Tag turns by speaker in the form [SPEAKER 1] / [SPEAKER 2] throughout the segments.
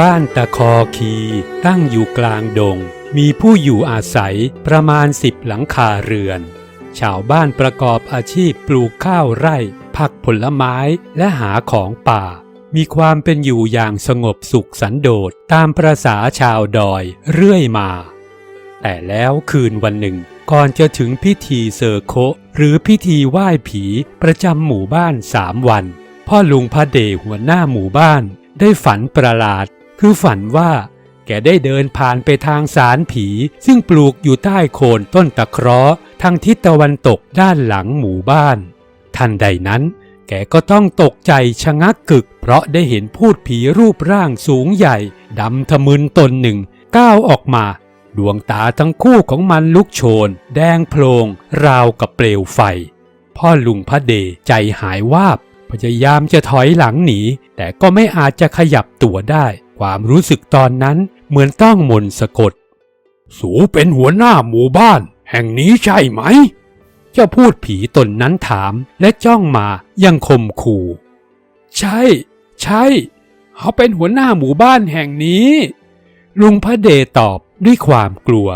[SPEAKER 1] บ้านตะคอคีตั้งอยู่กลางดง มีผู้อยู่อาศัยประมาณสิบหลังคาเรือน ชาวบ้านประกอบอาชีพปลูกข้าวไร่ ผักผลไม้และหาของป่า มีความเป็นอยู่อย่างสงบสุขสันโดษตามประษาชาวดอยเรื่อยมา แต่แล้วคืนวันหนึ่ง ก่อนจะถึงพิธีเซอร์โคหรือพิธีไหว้ผีประจำหมู่บ้านสามวัน พ่อลุงพระเดหัวหน้าหมู่บ้านได้ฝันประหลาด คือฝันว่าแกได้เดินผ่านไปทางสารผี ซึ่งปลูกอยู่ใต้โคนต้นตะเคราะห์ทางทิศตะวันตกด้านหลังหมู่บ้าน ทันใดนั้น แกก็ต้องตกใจชะงักกึก เพราะได้เห็นพูดผีรูปร่างสูงใหญ่ดำทะมึนตนหนึ่ง ก้าวออกมา ดวงตาทั้งคู่ของมันลุกโชน แดงโพลง ราวกับเปลวไฟ พ่อลุงพระเดใจหายวาบ พยายามจะถอยหลังหนี แต่ก็ไม่อาจจะขยับตัวได้ ความรู้สึกตอนนั้นเหมือนต้องมนต์สะกด สูเป็นหัวหน้าหมู่บ้าน แห่งนี้ใช่ไหม เจ้าพูดผีตนนั้นถามและจ้องมายังคมขู่ ใช่ ใช่ เขาเป็นหัวหน้าหมู่บ้านแห่งนี้ ลุงพระเดชตอบด้วยความกลัว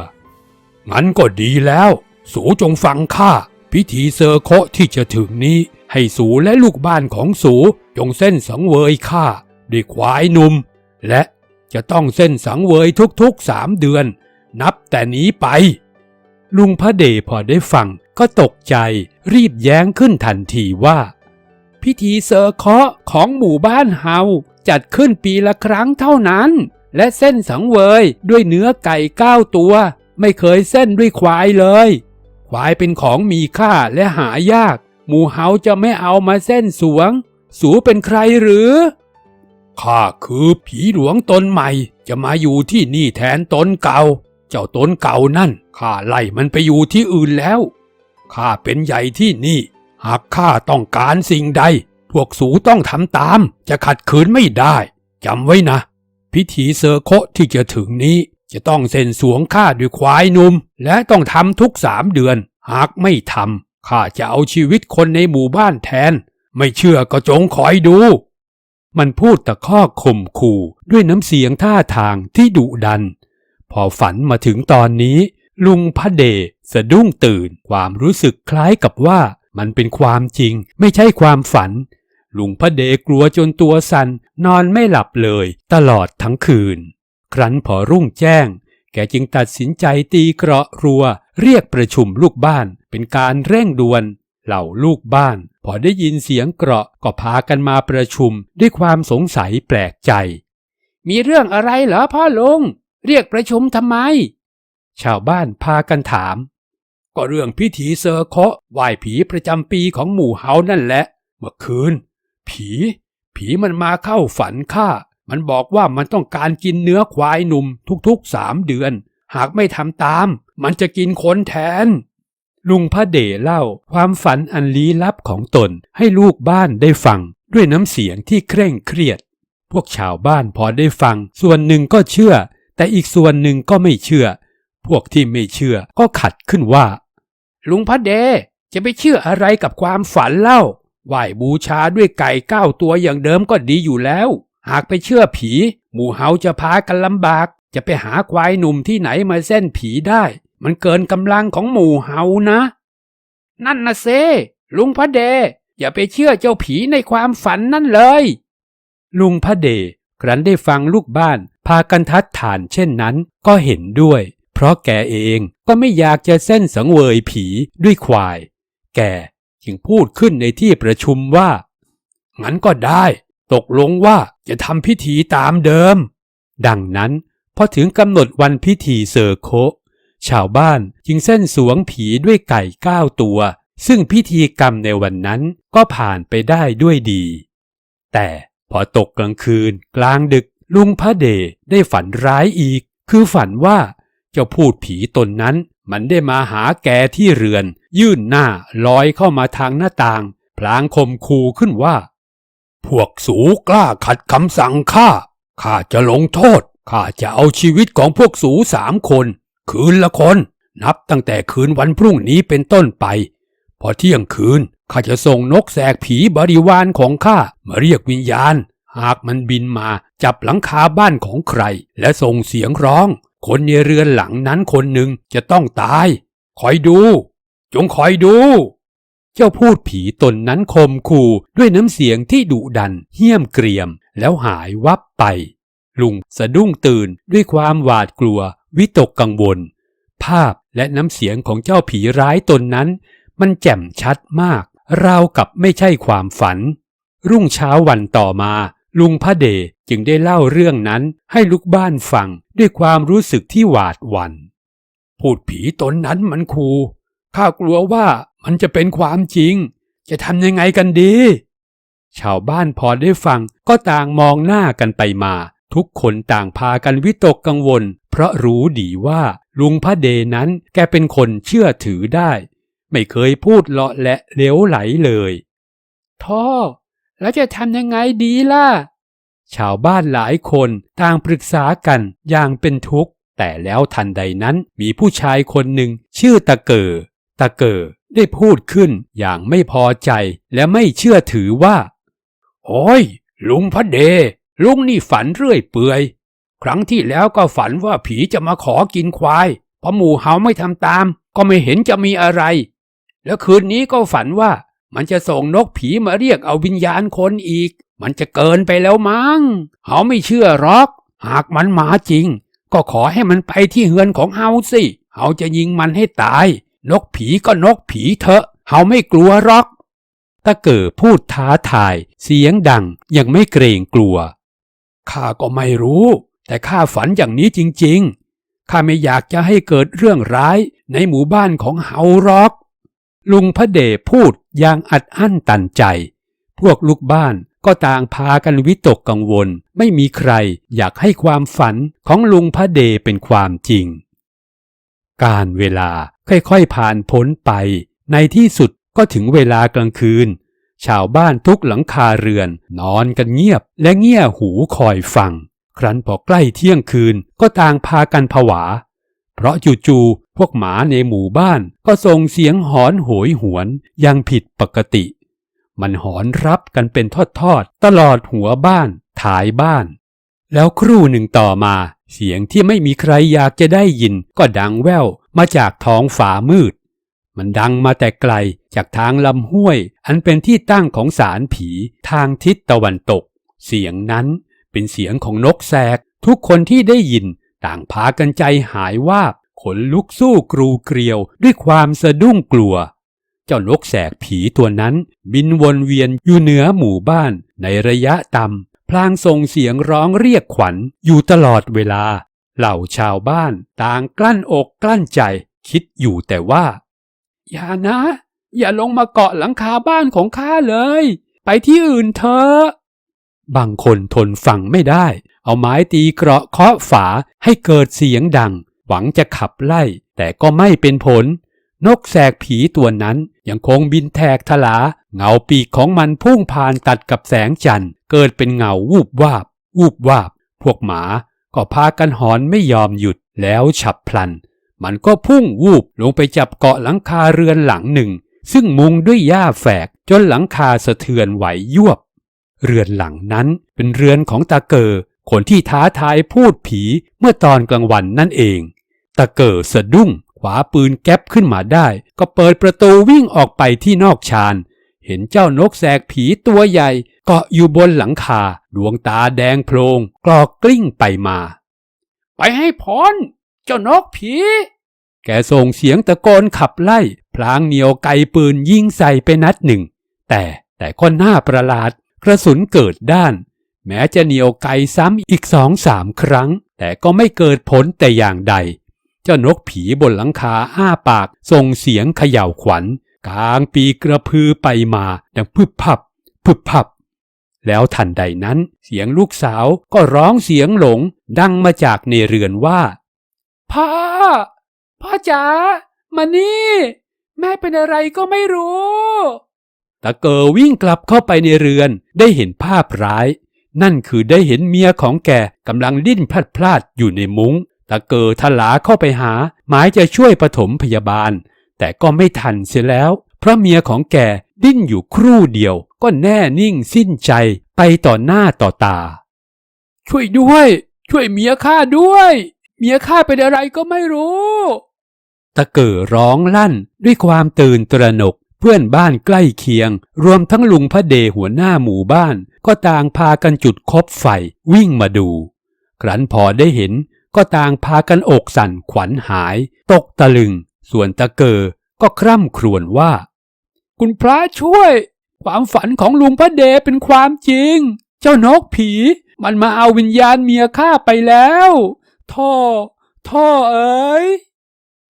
[SPEAKER 1] งั้นก็ดีแล้ว สูจงฟังข้าพิธีเซอร์โคที่จะถึงนี้ ให้สูและลูกบ้านของสูจงเส้นสังเวยข้าด้วยควายหนุ่ม และจะต้องเส้นสังเวยทุกๆสามเดือน นับแต่นี้ไป ลุงพระเดชพอได้ฟังก็ตกใจรีบแย้งขึ้นทันทีว่า พิธีเซอร์เคาะของหมู่บ้านเฮาจัดขึ้นปีละครั้งเท่านั้น และเส้นสังเวยด้วยเนื้อไก่เก้าตัว ไม่เคยเส้นด้วยควายเลย ควายเป็นของมีค่าและหายาก หมู่เฮาจะไม่เอามาเส้นสวง สูเป็นใครหรือ ข้าคือผีหลวงตนใหม่ จะมาอยู่ที่นี่แทนตนเก่า เจ้าตนเก่านั่นข้าไล่มันไปอยู่ที่อื่นแล้วข้าเป็นใหญ่ที่นี่ หากข้าต้องการสิ่งใด พวกสูต้องทำตาม จะขัดขืนไม่ได้จำไว้นะ พิธีเซอร์โคที่จะถึงนี้ จะต้องเซ็นสวงข้าด้วยควายหนุ่ม และต้องทำทุกสามเดือน หากไม่ทำข้าจะเอาชีวิตคนในหมู่บ้านแทน ไม่เชื่อก็จงคอยดู มันพูดตะคอกข่มขู่ด้วยน้ำเสียงท่าทางที่ดุดัน พอฝันมาถึงตอนนี้ ลุงพระเดชสะดุ้งตื่นความรู้สึกคล้ายกับว่ามันเป็นความจริงไม่ใช่ความฝัน ลุงพระเดชกลัวจนตัวสัน่นนอนไม่หลับเลยตลอดทั้งคืน ครั้นพอรุ่งแจ้ง แกจึงตัดสินใจตีเกราะรัว เรียกประชุมลูกบ้านเป็นการเร่งด่วน เหล่าลูกบ้าน พอได้ยินเสียงเกราะก็พากันมาประชุมด้วยความสงสัยแปลกใจ มีเรื่องอะไรเหรอพ่อลุง เรียกประชุมทำไม ชาวบ้านพากันถาม ก็เรื่องพิธีเซอร์เคาะไหว้ผีประจำปีของหมู่เฮานั่นแหละ เมื่อคืน ผี ผีมันมาเข้าฝันข้ามันบอกว่ามันต้องการกินเนื้อควายหนุ่มทุกๆสามเดือน หากไม่ทำตาม มันจะกินคนแทน ลุงพระเดชเล่าความฝันอันลี้ลับของตนให้ลูกบ้านได้ฟัง ด้วยน้ำเสียงที่เคร่งเครียด พวกชาวบ้านพอได้ฟัง ส่วนหนึ่งก็เชื่อ แต่อีกส่วนหนึ่งก็ไม่เชื่อ พวกที่ไม่เชื่อก็ขัดขึ้นว่า ลุงพระเดชจะไปเชื่ออะไรกับความฝันเล่าไหว้บูชาด้วยไก่เก้าตัวอย่างเดิมก็ดีอยู่แล้ว หากไปเชื่อผี หมู่เฮาจะพากันลำบาก จะไปหาควายหนุ่มที่ไหนมาเส้นผีได้ มันเกินกำลังของหมู่เฮานะ นั่นนะเซ ลุงพระเด อย่าไปเชื่อเจ้าผีในความฝันนั่นเลย ลุงพระเดครั้นได้ฟังลูกบ้าน พากันทัดฐานเช่นนั้นก็เห็นด้วย เพราะแกเองก็ไม่อยากจะเส้นสังเวยผีด้วยควาย แกจึงพูดขึ้นในที่ประชุมว่า งั้นก็ได้ ตกลงว่าจะทำพิธีตามเดิม ดังนั้นพอถึงกำหนดวันพิธีเซอร์โค ชาวบ้านจึงเส้นสวงผีด้วยไก่เก้าตัว ซึ่งพิธีกรรมในวันนั้นก็ผ่านไปได้ด้วยดี แต่พอตกกลางคืน กลางดึกลุงพระเดชได้ฝันร้ายอีก คือฝันว่าเจ้าพูดผีตนนั้น มันได้มาหาแกที่เรือน ยื่นหน้าลอยเข้ามาทางหน้าต่าง พลางคมคูขึ้นว่า พวกสูกล้าขัดคำสั่งข้าข้าจะลงโทษข้าจะเอาชีวิตของพวกสูสามคน คืนละคน นับตั้งแต่คืนวันพรุ่งนี้เป็นต้นไป พอเที่ยงคืนข้าจะส่งนกแสกผีบริวารของข้ามาเรียกวิญญาณ หากมันบินมาจับหลังคาบ้านของใคร และส่งเสียงร้อง คนในเรือนหลังนั้นคนหนึ่งจะต้องตาย คอยดู จงคอยดู เจ้าพูดผีตนนั้นคมขู่ด้วยน้ำเสียงที่ดุดันเหี้ยมเกรียม แล้วหายวับไป ลุงสะดุ้งตื่นด้วยความหวาดกลัว วิตกกังวล ภาพและน้ำเสียงของเจ้าผีร้ายตนนั้น มันแจ่มชัดมาก ราวกับไม่ใช่ความฝัน รุ่งเช้าวันต่อมา ลุงพระเดชจึงได้เล่าเรื่องนั้นให้ลูกบ้านฟังด้วยความรู้สึกที่หวาดหวัน่นพูดผีตนนั้นมันคูข้ากลัวว่ามันจะเป็นความจริง จะทำยังไงกันดี ชาวบ้านพอได้ฟังก็ต่างมองหน้ากันไปมา ทุกคนต่างพากันวิตกกังวล เพราะรู้ดีว่าลุงพระเดนั้นแกเป็นคนเชื่อถือได้ ไม่เคยพูดเลาะและเหลวไหลเลยท่อแล้วจะทำยังไงดีล่ะ ชาวบ้านหลายคนต่างปรึกษากันอย่างเป็นทุกข์ แต่แล้วทันใดนั้นมีผู้ชายคนหนึ่งชื่อตะเกอตะเกอได้พูดขึ้นอย่างไม่พอใจและไม่เชื่อถือว่า โอ้ย ลุงพระเด ลุงนี่ฝันเรื่อยเปื่อย ครั้งที่แล้วก็ฝันว่าผีจะมาขอกินควายพอหมู่เฮาไม่ทำตาม ก็ไม่เห็นจะมีอะไร แล้วคืนนี้ก็ฝันว่ามันจะส่งนกผีมาเรียกเอาวิญญาณคนอีก มันจะเกินไปแล้วมั้งเฮาไม่เชื่อหรอก หากมันมาจริง ก็ขอให้มันไปที่เฮือนของเฮาสิเฮาจะยิงมันให้ตาย นกผีก็นกผีเถอะเฮาไม่กลัวหรอกตะเก๋อพูดท้าทาย เสียงดังยังไม่เกรงกลัวข้าก็ไม่รู้ แต่ข้าฝันอย่างนี้จริง ๆ ข้าไม่อยากจะให้เกิดเรื่องร้ายในหมู่บ้านของเฮาหรอก ลุงพระเดชพูดอย่างอัดอั้นตันใจ พวกลูกบ้านก็ต่างพากันวิตกกังวล ไม่มีใครอยากให้ความฝันของลุงพระเดชเป็นความจริง การเวลาค่อยๆผ่านพ้นไป ในที่สุดก็ถึงเวลากลางคืน ชาวบ้านทุกหลังคาเรือนนอนกันเงียบและเงี่ยหูคอยฟัง ครั้นพอใกล้เที่ยงคืนก็ต่างพากันผวา เพราะจู่ๆพวกหมาในหมู่บ้านก็ส่งเสียงหอนโหยหวนอย่างผิดปกติ มันหอนรับกันเป็นทอดๆตลอดหัวบ้านท้ายบ้าน แล้วครู่หนึ่งต่อมา เสียงที่ไม่มีใครอยากจะได้ยินก็ดังแว่วมาจากท้องฝามืด มันดังมาแต่ไกลจากทางลำห้วย อันเป็นที่ตั้งของสารผีทางทิศตะวันตก เสียงนั้น เป็นเสียงของนกแสก ทุกคนที่ได้ยินต่างพากันใจหายว่าขนลุกสู้กรูเกลียวด้วยความสะดุ้งกลัว เจ้านกแสกผีตัวนั้น บินวนเวียนอยู่เหนือหมู่บ้านในระยะต่ำพลางส่งเสียงร้องเรียกขวัญอยู่ตลอดเวลา เหล่าชาวบ้านต่างกลั้นอกกลั้นใจ คิดอยู่แต่ว่า อย่านะ อย่าลงมาเกาะหลังคาบ้านของข้าเลย ไปที่อื่นเถอะ บางคนทนฟังไม่ได้ เอาไม้ตีเกราะเคาะฝาให้เกิดเสียงดัง หวังจะขับไล่ แต่ก็ไม่เป็นผล นกแสกผีตัวนั้นยังคงบินแทกทลา เงาปีกของมันพุ่งผ่านตัดกับแสงจันทร์เกิดเป็นเงาวูบวาบ วูบวาบ พวกหมาก็พากันหอนไม่ยอมหยุดแล้วฉับพลัน มันก็พุ่งวูบลงไปจับเกาะหลังคาเรือนหลังหนึ่ง ซึ่งมุงด้วยหญ้าแฝกจนหลังคาสะเทือนไหวยวบ เรือนหลังนั้นเป็นเรือนของตาเกอคนที่ท้าทายพูดผีเมื่อตอนกลางวันนั่นเองตาเกอสะดุ้งขวาปืนแก๊ปขึ้นมาได้ ก็เปิดประตูวิ่งออกไปที่นอกชาน เห็นเจ้านกแสกผีตัวใหญ่เกาะอยู่บนหลังคา ดวงตาแดงโพลงกรอกกลิ้งไปมา ไปให้พ้น เจ้านกผี แกส่งเสียงตะโกนขับไล่ พลางเหนียวไกปืนยิงใส่ไปนัดหนึ่ง แต่แต่ก็น่าประหลาด กระสุนเกิดด้าน แม้จะเหนียวไกซ้ำอีกสองสามครั้ง แต่ก็ไม่เกิดผลแต่อย่างใด เจ้านกผีบนหลังคาอ้าปากส่งเสียงเขย่าขวัญ กลางปีกระพือไปมาดังพึบพับพึบพับ แล้วทันใดนั้น เสียงลูกสาวก็ร้องเสียงหลงดังมาจากในเรือนว่าพ่อพ่อจ๋ามานี่ แม่เป็นอะไรก็ไม่รู้ ตะเกอวิ่งกลับเข้าไปในเรือนได้เห็นภาพร้าย นั่นคือได้เห็นเมียของแกกำลังดิ้นพลัดพลาดอยู่ในมุง้ง ตะเกอทลาเข้าไปหา หมายจะช่วยปฐมพยาบาล แต่ก็ไม่ทันเสียแล้ว เพราะเมียของแกดิ้นอยู่ครู่เดียว ก็แน่นิ่งสิ้นใจไปต่อหน้าต่อตา ช่วยด้วย ช่วยเมียข้าด้วย เมียข้าเป็นอะไรก็ไม่รู้ ตะเกอร้องลั่นด้วยความตื่นตระหนก เพื่อนบ้านใกล้เคียง รวมทั้งลุงพระเดหัวหน้าหมู่บ้าน ก็ต่างพากันจุดคบไฟวิ่งมาดู ครั้นพอได้เห็น ก็ต่างพากันอกสั่นขวัญหาย ตกตะลึง ส่วนตะเกอก็คร่ำครวญว่า คุณพระช่วย ความฝันของลุงพระเดเป็นความจริง เจ้านกผี มันมาเอาวิญญาณเมียข้าไปแล้วท่อท่อเอ๋ย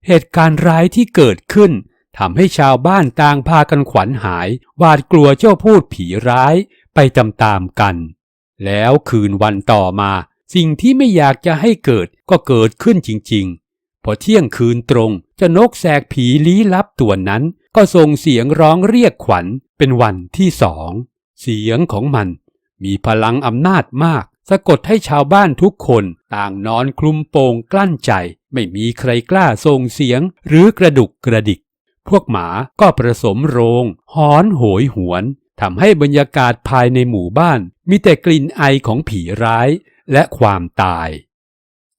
[SPEAKER 1] เหตุการณ์ร้ายที่เกิดขึ้น ทำให้ชาวบ้านต่างพากันขวัญหายหวาดกลัวเจ้าพูดผีร้ายไปตามๆกัน แล้วคืนวันต่อมา สิ่งที่ไม่อยากจะให้เกิดก็เกิดขึ้นจริงๆ พอเที่ยงคืนตรงเจ้านกแสกผีลี้ลับตัวนั้น ก็ส่งเสียงร้องเรียกขวัญเป็นวันที่สอง เสียงของมัน มีพลังอำนาจมากสะกดให้ชาวบ้านทุกคนต่างนอนคลุมโปงกลั้นใจ ไม่มีใครกล้าส่งเสียงหรือกระดุกกระดิก พวกหมาก็ประสมโรงหอนโหยหวนทำให้บรรยากาศภายในหมู่บ้าน มีแต่กลิ่นไอของผีร้ายและความตาย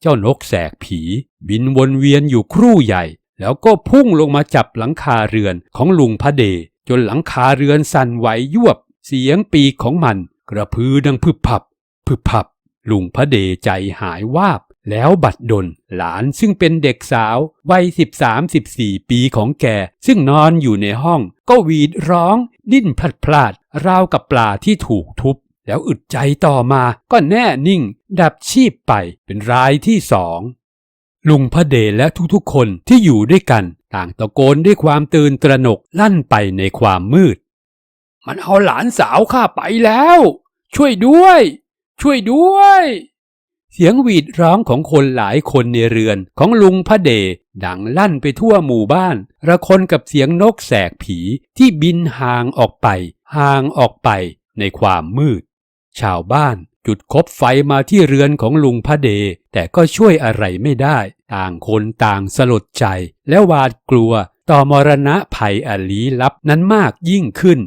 [SPEAKER 1] เจ้านกแสกผี บินวนเวียนอยู่ครู่ใหญ่ แล้วก็พุ่งลงมาจับหลังคาเรือนของลุงพระเดชจนหลังคาเรือนสั่นไหวยวบ เสียงปีกของมัน กระพือดังพึบพับพึบพับลุงพระเดชใจหายวาบ แล้วบัดดลหลานซึ่งเป็นเด็กสาววัยสิบสามสิบสี่ปีของแก ซึ่งนอนอยู่ในห้อง ก็หวีดร้อง ดิ้นพลัดพลาด ราวกับปลาที่ถูกทุบ แล้วอึดใจต่อมาก็แน่นิ่ง ดับชีพไปเป็นรายที่สองลุงพระเดชและทุกๆคนที่อยู่ด้วยกัน ต่างตะโกนด้วยความตื่นตระหนกลั่นไปในความมืด มันเอาหลานสาวข้าไปแล้ว ช่วยด้วย ช่วยด้วย เสียงหวีดร้องของคนหลายคนในเรือนของลุงพระเดชดังลั่นไปทั่วหมู่บ้าน ระคนกับเสียงนกแสกผีที่บินห่างออกไป ห่างออกไปในความมืด ชาวบ้านจุดคบไฟมาที่เรือนของลุงพระเดชแต่ก็ช่วยอะไรไม่ได้ ต่างคนต่างสลดใจและหวาดกลัวต่อมรณะภัยอันลีลับนั้นมากยิ่งขึ้น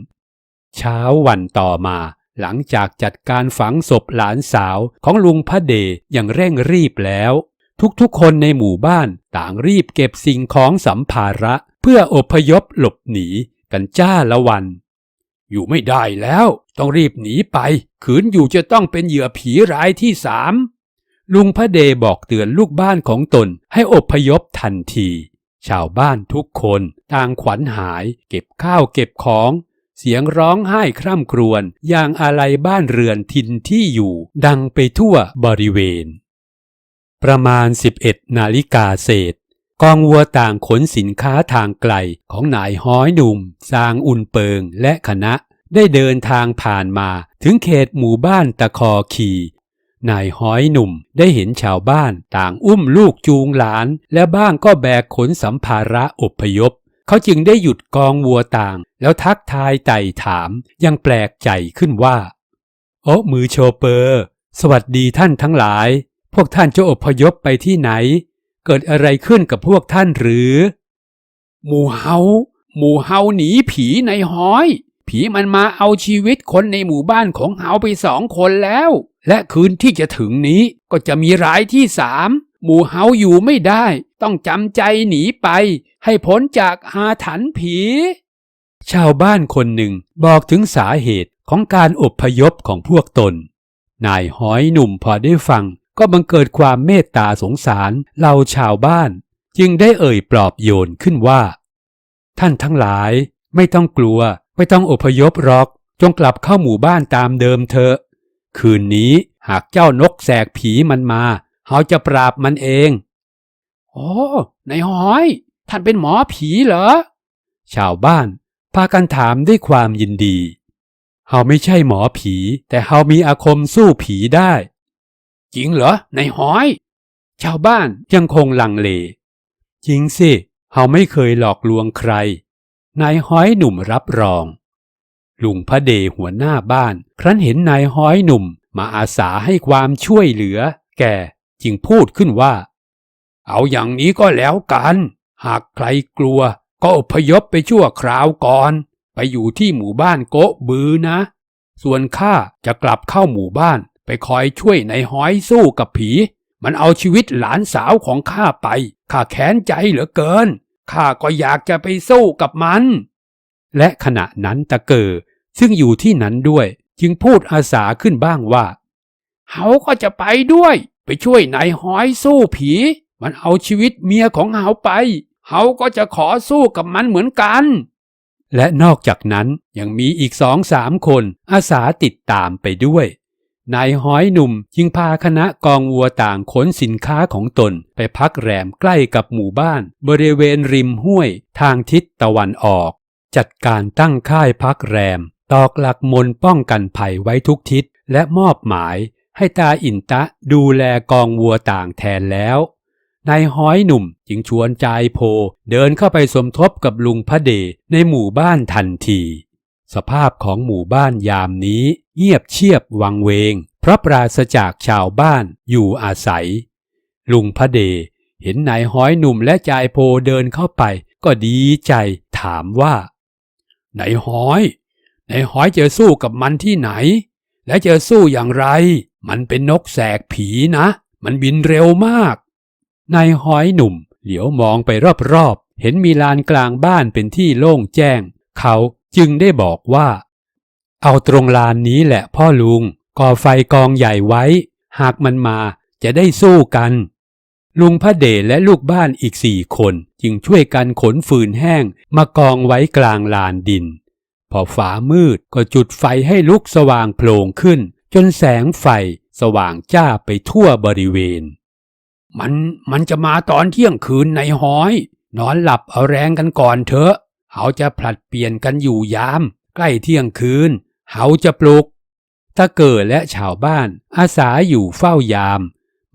[SPEAKER 1] เช้าวันต่อมา หลังจากจัดการฝังศพหลานสาวของลุงพระเดชอย่างเร่งรีบแล้ว ทุกๆคนในหมู่บ้านต่างรีบเก็บสิ่งของสัมภาระ เพื่ออพยพหลบหนีกันจ้าละวัน อยู่ไม่ได้แล้ว ต้องรีบหนีไป ขืนอยู่จะต้องเป็นเหยื่อผีรายที่สามลุงพระเดชบอกเตือนลูกบ้านของตนให้อพยพทันที ชาวบ้านทุกคนต่างขวัญหาย เก็บข้าวเก็บของ เสียงร้องไห้คร่ำครวญอย่างอะไรบ้านเรือนทินที่อยู่ ดังไปทั่วบริเวณ ประมาณ 11 นาฬิกาเศษ กองวัวต่างขนสินค้าทางไกลของนายห้อยหนุ่มสางอุ่นเปิงและคณะ ได้เดินทางผ่านมาถึงเขตหมู่บ้านตะคอขีนายห้อยหนุ่มได้เห็นชาวบ้านต่างอุ้มลูกจูงหลาน และบ้างก็แบกขนสัมภาระอพยพ เขาจึงได้หยุดกองวัวต่าง แล้วทักทายไต่ถามยังแปลกใจขึ้นว่าโอ้มือโชเปอร์ สวัสดีท่านทั้งหลาย พวกท่านจะอพยพไปที่ไหน เกิดอะไรขึ้นกับพวกท่านหรือ หมู่เฮาหมู่เฮาหนีผีในห้อย ผีมันมาเอาชีวิตคนในหมู่บ้านของเฮาไปสองคนแล้ว และคืนที่จะถึงนี้ก็จะมีร้ายที่สาม หมู่เฮาอยู่ไม่ได้ ต้องจำใจหนีไป ให้พ้นจากอาถรรพ์ผี ชาวบ้านคนหนึ่งบอกถึงสาเหตุของการอบพยพของพวกตน นายห้อยหนุ่มพอได้ฟัง ก็บังเกิดความเมตตาสงสารเหล่าชาวบ้าน จึงได้เอ่ยปลอบโยนขึ้นว่า ท่านทั้งหลายไม่ต้องกลัว ไม่ต้องอพยพหรอก จงกลับเข้าหมู่บ้านตามเดิมเถอะ คืนนี้หากเจ้านกแสกผีมันมา เขาจะปราบมันเอง โอ้นายห้อย ท่านเป็นหมอผีเหรอ ชาวบ้านพากันถามด้วยความยินดีเฮาไม่ใช่หมอผี แต่เฮามีอาคมสู้ผีได้ จริงเหรอนายห้อย ชาวบ้านยังคงลังเล จริงสิเฮาไม่เคยหลอกลวงใคร นายห้อยหนุ่มรับรอง ลุงพระเดชหัวหน้าบ้าน ครั้นเห็นนายห้อยหนุ่มมาอาสาให้ความช่วยเหลือ แก จึงพูดขึ้นว่า เอาอย่างนี้ก็แล้วกัน หากใครกลัวก็อพยพไปชั่วคราวก่อน ไปอยู่ที่หมู่บ้านโกะบือนะ ส่วนข้าจะกลับเข้าหมู่บ้าน
[SPEAKER 2] ไปคอยช่วยในห้อยสู้กับผี มันเอาชีวิตหลานสาวของข้าไป ข้าแค้นใจเหลือเกิน ข้าก็อยากจะไปสู้กับมัน
[SPEAKER 1] และขณะนั้นตะเกอซึ่งอยู่ที่นั้นด้วย จึงพูดอาสาขึ้นบ้างว่า
[SPEAKER 2] เขาก็จะไปด้วย ไปช่วยนายห้อยสู้ผี มันเอาชีวิตเมียของเขาไปเขาก็จะขอสู้กับมันเหมือนกัน
[SPEAKER 1] และนอกจากนั้นยังมีอีกสองสามคนอาสาติดตามไปด้วยนายห้อยหนุ่มจึงพาคณะกองวัวต่างขนสินค้าของตนไปพักแรมใกล้กับหมู่บ้าน บริเวณริมห้วยทางทิศตะวันออก จัดการตั้งค่ายพักแรม ตอกหลักมนป้องกันภัยไว้ทุกทิศและมอบหมาย ให้ตาอินตะดูแลกองวัวต่างแทนแล้วนายห้อยหนุ่มจึงชวนจายโพเดินเข้าไปสมทบกับลุงพระเดในหมู่บ้านทันที สภาพของหมู่บ้านยามนี้ เงียบเชียบวังเวง เพราะปราศจากชาวบ้านอยู่อาศัย ลุงพระเดเห็นนายห้อยหนุ่มและจายโพเดินเข้าไป ก็ดีใจถามว่า
[SPEAKER 2] นายห้อยนายห้อยจะสู้กับมันที่ไหน และจะสู้อย่างไร มันเป็นนกแสกผีนะ มันบินเร็วมาก
[SPEAKER 1] นายห้อยหนุ่ม เหลียวมองไปรอบๆ เห็นมีลานกลางบ้านเป็นที่โล่งแจ้ง เขาจึงได้บอกว่า เอาตรงลานนี้แหละพ่อลุง ก่อไฟกองใหญ่ไว้ หากมันมาจะได้สู้กัน ลุงพระเดชและลูกบ้านอีกสี่คนจึงช่วยกันขนฟืนแห้งมากองไว้กลางลานดิน พอฟ้ามืดก็จุดไฟให้ลุกสว่างโผล่ขึ้น จนแสงไฟสว่างจ้าไปทั่วบริเวณ
[SPEAKER 2] มันมันจะมาตอนเที่ยงคืนในห้อย นอนหลับเอาแรงกันก่อนเถอะ เขาจะผลัดเปลี่ยนกันอยู่ยาม ใกล้เที่ยงคืน เขาจะปลุก
[SPEAKER 1] ตะเกิดและชาวบ้านอาศัยอยู่เฝ้ายาม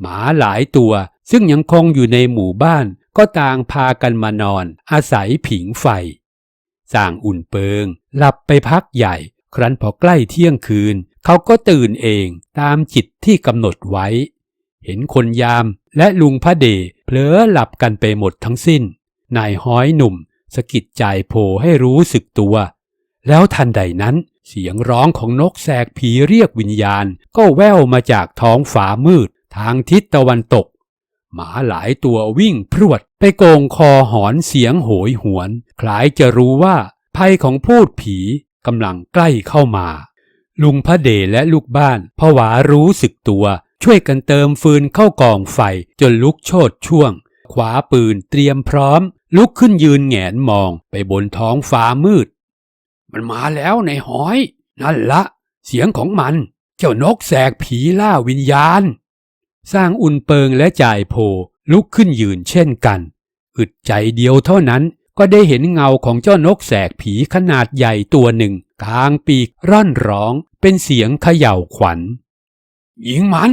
[SPEAKER 1] หมาหลายตัวซึ่งยังคงอยู่ในหมู่บ้านก็ต่างพากันมานอน อาศัยผิงไฟสร้างอุ่นเปิง หลับไปพักใหญ่ ครั้นพอใกล้เที่ยงคืน เขาก็ตื่นเองตามจิตที่กำหนดไว้ เห็นคนยามและลุงพระเดชเผลอหลับกันไปหมดทั้งสิ้น นายห้อยหนุ่มสะกิดใจโผให้รู้สึกตัว แล้วทันใดนั้น เสียงร้องของนกแสกผีเรียกวิญญาณ ก็แว่วมาจากท้องฟ้ามืดทางทิศตะวันตก หมาหลายตัววิ่งพรวดไปโกงคอหอนเสียงโหยหวน คล้ายจะรู้ว่าภัยของพูดผี กำลังใกล้เข้ามา ลุงพระเดชและลูกบ้านผวารู้สึกตัว ช่วยกันเติมฟืนเข้ากองไฟจนลุกโชดช่วงขวาปืนเตรียมพร้อม ลุกขึ้นยืนแงนมองไปบนท้องฟ้ามืด
[SPEAKER 2] มันมาแล้วในหอย นั่นละเสียงของมัน เจ้านกแสกผีล่าวิญญาณ
[SPEAKER 1] สร้างอุ่นเปิงและจ่ายโพลุกขึ้นยืนเช่นกัน อึดใจเดียวเท่านั้น ก็ได้เห็นเงาของเจ้านกแสกผีขนาดใหญ่ตัวหนึ่งกลางปีกร่อนร้องเป็นเสียงเขย่าขวัญ
[SPEAKER 2] ยิงมัน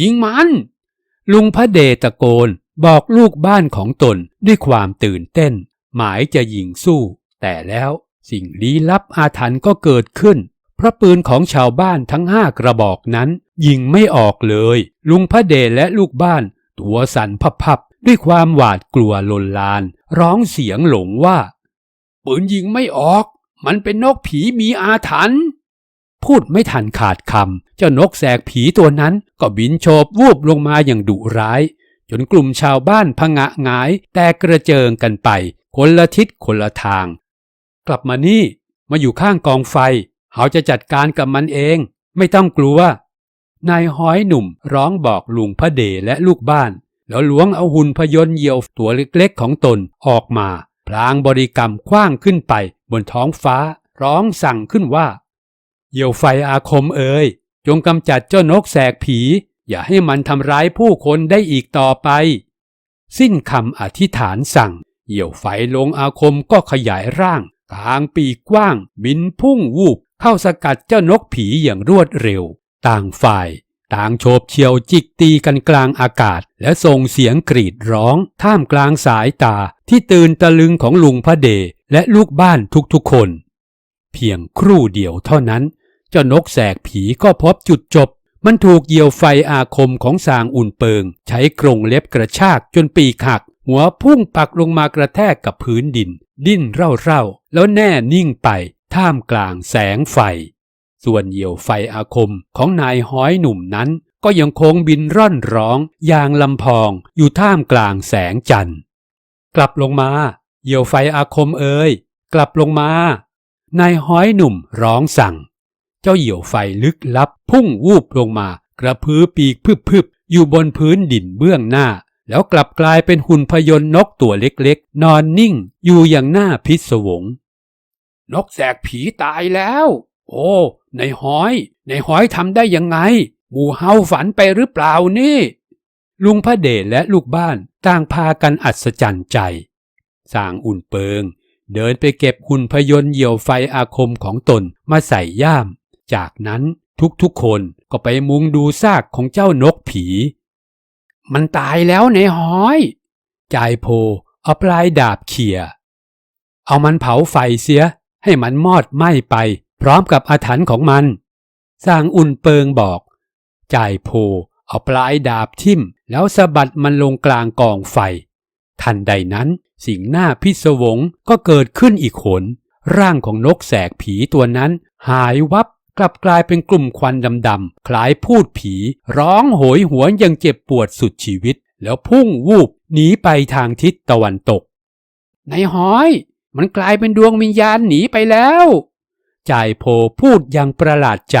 [SPEAKER 2] ยิงมัน
[SPEAKER 1] ลุงพระเดตะโกนบอกลูกบ้านของตนด้วยความตื่นเต้น หมายจะยิงสู้ แต่แล้วสิ่งลี้ลับอาถรรพ์ก็เกิดขึ้น เพราะปืนของชาวบ้านทั้งห้ากระบอกนั้น ยิงไม่ออกเลย ลุงพระเดและลูกบ้าน ตัวสั่นพับๆด้วยความหวาดกลัวลนลาน ร้องเสียงหลงว่า
[SPEAKER 2] ปืนยิงไม่ออก มันเป็นนกผีมีอาถรรพ์
[SPEAKER 1] พูดไม่ทันขาดคำเจ้านกแสกผีตัวนั้นก็บินโฉบวูบลงมาอย่างดุร้าย จนกลุ่มชาวบ้านพงะงายแต่กระเจิงกันไป คนละทิศคนละทาง กลับมานี่มาอยู่ข้างกองไฟเขาจะจัดการกับมันเอง ไม่ต้องกลัวนายห้อยหนุ่มร้องบอกลุงพระเดและลูกบ้าน แล้วล้วงเอาหุ่นพยนต์เหยี่ยวตัวเล็กๆของตนออกมา พลางบริกรรมคว้างขึ้นไปบนท้องฟ้า ร้องสั่งขึ้นว่า เหยี่ยวไฟอาคมเอ่ยจงกำจัดเจ้านกแสกผี อย่าให้มันทำร้ายผู้คนได้อีกต่อไป สิ้นคำอธิษฐานสั่ง เหยี่ยวไฟลงอาคมก็ขยายร่างกลางปีกกว้าง บินพุ่งวูบเข้าสกัดเจ้านกผีอย่างรวดเร็ว ต่างฝ่าย ต่างโฉบเฉียวจิกตีกันกลางอากาศ และส่งเสียงกรีดร้อง ท่ามกลางสายตาที่ตื่นตะลึงของลุงพระเดชและลูกบ้านทุกๆคน เพียงครู่เดียวเท่านั้น เจ้านกแสกผีก็พบจุดจบ มันถูกเหยี่ยวไฟอาคมของสางอุ่นเปิง ใช้กรงเล็บกระชากจนปีกหัก หัวพุ่งปักลงมากระแทกกับพื้นดิน ดิ้นเร่าๆแล้วแน่นิ่งไปท่ามกลางแสงไฟ
[SPEAKER 2] ส่วนเหยี่ยวไฟอาคมของนายห้อยหนุ่มนั้น ก็ยังคงบินร่อนร้องอย่างลำพองอยู่ท่ามกลางแสงจันทร์ กลับลงมา เหยี่ยวไฟอาคมเอ่ยกลับลงมานายห้อยหนุ่มร้องสั่ง เจ้าเหยี่ยวไฟลึกลับ พุ่งวูบลงมากระพือปีกพึบๆอยู่บนพื้นดินเบื้องหน้า แล้วกลับกลายเป็นหุ่นพยนต์นกตัวเล็กๆ นอนนิ่งอยู่อย่างหน้าพิศวง นกแสกผีตายแล้ว โอ้ในห้อย ในห้อยทำได้ยังไง หมู่เฮาฝันไปหรือเปล่านี่ ลุงพระเดชและลูกบ้านต่างพากันอัศจรรย์ใจสร้างอุ่นเปิง เดินไปเก็บหุ่นพยนต์เหยี่ยวไฟอาคมของตนมาใส่ย่าม จากนั้นทุกๆคนก็ไปมุงดูซากของเจ้านกผี มันตายแล้วในห้อยจายโพเอาปลายดาบเขี่ย เอามันเผาไฟเสียให้มันมอดไหม้ไป พร้อมกับอาถรรพ์ของมัน สร้างอุ่นเปิงบอก จ่ายโพเอาปลายดาบทิ่ม แล้วสะบัดมันลงกลางกองไฟ ทันใดนั้นสิ่งหน้าพิศวงก็เกิดขึ้นอีกหนร่างของนกแสกผีตัวนั้น หายวับกลับกลายเป็นกลุ่มควันดำๆคล้ายพูดผี ร้องโหยหวนยังเจ็บปวดสุดชีวิต แล้วพุ่งวูบหนีไปทางทิศตะวันตกในห้อย มันกลายเป็นดวงวิญญาณหนีไปแล้ว จ่ายโพพูดอย่างประหลาดใจ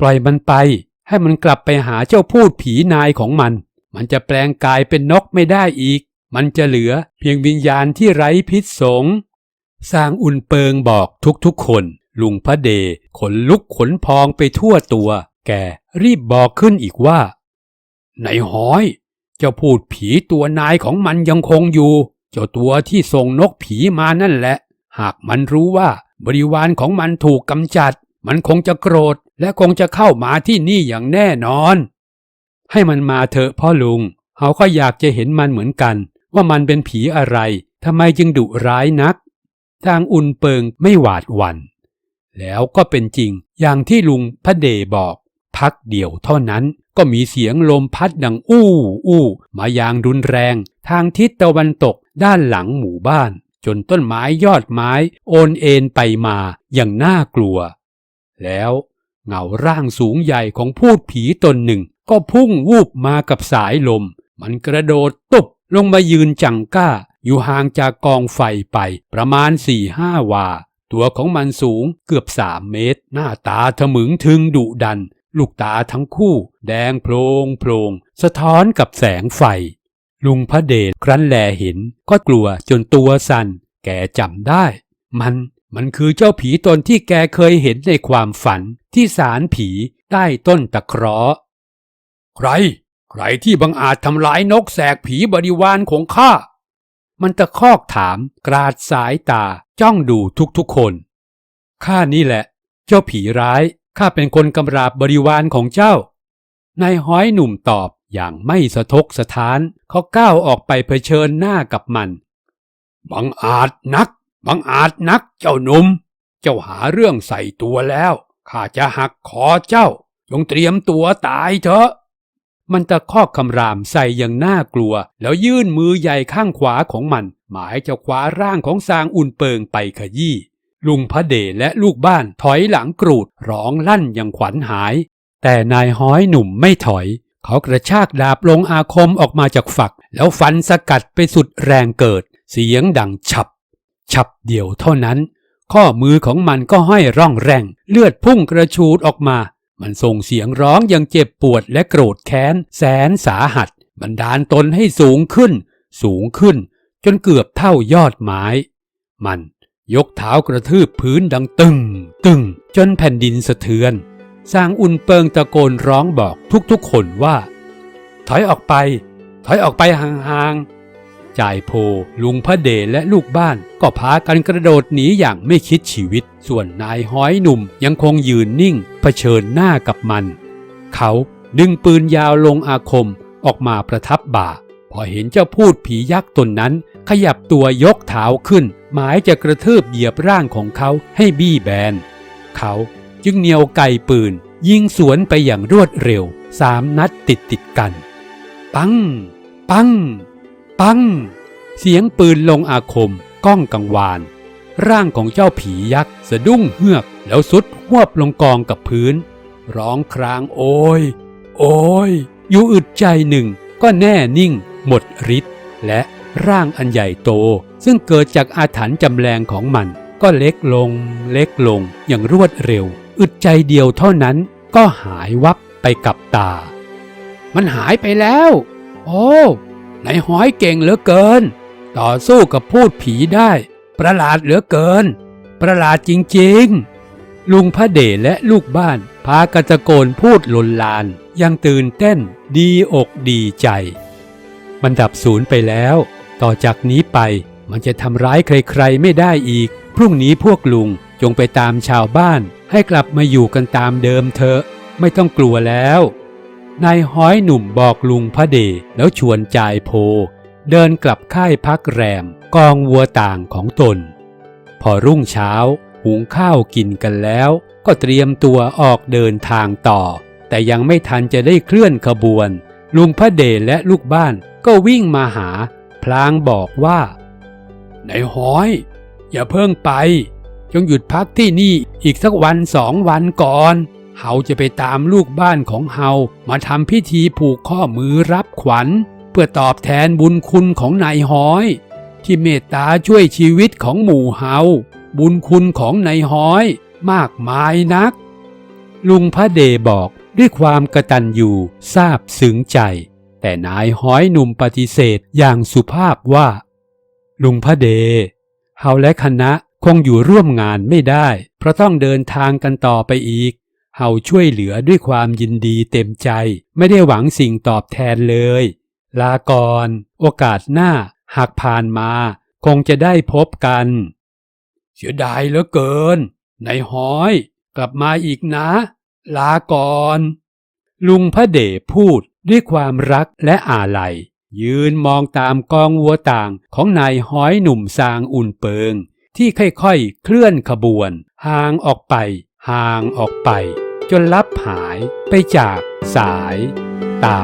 [SPEAKER 2] ปล่อยมันไปให้มันกลับไปหาเจ้าพูดผีนายของมัน มันจะแปลงกายเป็นนกไม่ได้อีก มันจะเหลือเพียงวิญญาณที่ไร้พิษสงสร้างอุ่นเปิงบอกทุกๆคน ลุงพระเดขนลุกขนพองไปทั่วตัว แกรีบบอกขึ้นอีกว่า ในห้อย เจ้าพูดผีตัวนายของมันยังคงอยู่ เจ้าตัวที่ส่งนกผีมานั่นแหละ หากมันรู้ว่า บริวารของมันถูกกำจัด มันคงจะโกรธและคงจะเข้ามาที่นี่อย่างแน่นอน ให้มันมาเถอะพ่อลุงเขาก็อยากจะเห็นมันเหมือนกัน ว่ามันเป็นผีอะไรทำไมจึงดุร้ายนัก ทางอุ่นเปิงไม่หวาดหวัน่นแล้วก็เป็นจริงอย่างที่ลุงพระเดบอก พักเดียวเท่านั้นก็มีเสียงลมพัดดังอู้อู้มาอย่างรุนแรง ทางทิศตะวันตกด้านหลังหมู่บ้าน จนต้นไม้ยอดไม้โอนเอ็นไปมาอย่างน่ากลัว แล้วเงาร่างสูงใหญ่ของพูดผีตนหนึ่ง ก็พุ่งวูบมากับสายลม มันกระโดดตุบลงมายืนจังก้า อยู่ห่างจากกองไฟไปประมาณสี่ห้าวา ตัวของมันสูงเกือบสามเมตร หน้าตาทะมึงถึงดุดัน ลูกตาทั้งคู่ แดงโพลงโพลงสะท้อนกับแสงไฟ ลุงพระเดชครั้นแลเห็นก็กลัวจนตัวสัน่น แกจำได้ มันมันคือเจ้าผีตนที่แกเคยเห็นในความฝันที่สารผีใต้ต้นตะเคราะห์ใคร ใครที่บังอาจทำร้ายนกแสกผีบริวารของข้า มันตะคอกถามกราดสายตาจ้องดูทุกๆคน ข้านี่แหละ เจ้าผีร้าย ข้าเป็นคนกำราบบริวารของเจ้านายห้อยหนุ่มตอบ อย่างไม่สะทกสะท้านเขาก้าวออกไปเผชิญหน้ากับมัน บังอาจนัก บังอาจนักเจ้าหนุ่ม เจ้าหาเรื่องใส่ตัวแล้ว ข้าจะหักคอเจ้า จงเตรียมตัวตายเถอะ มันตะคอกคำรามใส่อย่างน่ากลัว แล้วยื่นมือใหญ่ข้างขวาของมัน หมายจะคว้าร่างของซางอุ่นเปิงไปขยี้ ลุงพระเดชและลูกบ้านถอยหลังกรูดร้องลั่นอย่างขวัญหาย แต่นายห้อยหนุ่มไม่ถอย เขากระชากดาบลงอาคมออกมาจากฝัก แล้วฟันสกัดไปสุดแรงเกิด เสียงดังฉับ ฉับเดียวเท่านั้น ข้อมือของมันก็ห้อยร่องแรง เลือดพุ่งกระชูดออกมา มันส่งเสียงร้องอย่างเจ็บปวดและโกรธแค้น แสนสาหัส บันดาลตนให้สูงขึ้น สูงขึ้น จนเกือบเท่ายอดไม้ มันยกเท้ากระทืบพื้นดังตึง ตึง จนแผ่นดินสะเทือน สร้างอุ่นเปิงตะโกนร้องบอกทุกๆคนว่า ถอยออกไป ถอยออกไปห่างๆจ่ายโพลุงพระเดชและลูกบ้านก็พากันกระโดดหนีอย่างไม่คิดชีวิต ส่วนนายห้อยหนุ่มยังคงยืนนิ่งเผชิญหน้ากับมัน เขาดึงปืนยาวลงอาคมออกมาประทับบ่า พอเห็นเจ้าพูดผียักษ์ตนนั้น ขยับตัวยกเท้าขึ้น หมายจะกระทืบเหยียบร่างของเขาให้บี้แบน เขา จึงเหนียวไกปืน ยิงสวนไปอย่างรวดเร็วสามนัดติดติดกัน ปัง ปัง ปัง เสียงปืนลงอาคมก้องกังวาน ร่างของเจ้าผียักษ์สะดุ้งเฮือก แล้วสุดหวบลงกองกับพื้น ร้องครางโอยโอยอยู่อึดใจหนึ่งก็แน่นิ่ง หมดฤทธิ์และร่างอันใหญ่โต ซึ่งเกิดจากอาถรรพ์จำแรงของมัน ก็เล็กลง เล็กลงอย่างรวดเร็ว ใจเดียวเท่านั้นก็หายวับไปกับตา มันหายไปแล้ว โอ้นายห้อยเก่งเหลือเกิน ต่อสู้กับพูดผีได้ ประหลาดเหลือเกิน ประหลาดจริงๆ ลุงพระเดชและลูกบ้านพากระตะโกนพูดลนลาน ยังตื่นเต้นดีอกดีใจ มันดับศูนย์ไปแล้ว ต่อจากนี้ไปมันจะทำร้ายใครๆไม่ได้อีก พรุ่งนี้พวกลุงจงไปตามชาวบ้าน ให้กลับมาอยู่กันตามเดิมเถอะ ไม่ต้องกลัวแล้ว นายห้อยหนุ่มบอกลุงพระเดชแล้วชวนจายโพ เดินกลับค่ายพักแรมกองวัวต่างของตน พอรุ่งเช้าหุงข้าวกินกันแล้ว ก็เตรียมตัวออกเดินทางต่อ แต่ยังไม่ทันจะได้เคลื่อนขบวน ลุงพระเดชและลูกบ้านก็วิ่งมาหา พลางบอกว่านายห้อย อย่าเพิ่งไป จงหยุดพักที่นี่ อีกสักวันสองวันก่อนเฮาจะไปตามลูกบ้านของเฮามาทำพิธีผูกข้อมือรับขวัญ เพื่อตอบแทนบุญคุณของนายห้อย ที่เมตตาช่วยชีวิตของหมู่เฮาบุญคุณของนายห้อย มากมายนัก ลุงพระเดบอกด้วยความกระตันอยู่ซาบซึ้งใจ แต่นายห้อยหนุ่มปฏิเสธอย่างสุภาพว่า ลุงพระเดเฮาและคณะ คงอยู่ร่วมงานไม่ได้ เพราะต้องเดินทางกันต่อไปอีก เฮาช่วยเหลือด้วยความยินดีเต็มใจ ไม่ได้หวังสิ่งตอบแทนเลย ลาก่อน โอกาสหน้า หากผ่านมา คงจะได้พบกัน เสียดายเหลือเกิน นายห้อย กลับมาอีกนะ ลาก่อน ลุงพระเดชพูดด้วยความรักและอาลัยยืนมองตามกองวัวต่างของนายห้อยหนุ่มซางอุ่นเปิง ที่ค่อยๆ เคลื่อนขบวน ห่างออกไป ห่างออกไป จนลับหายไปจากสาย ตา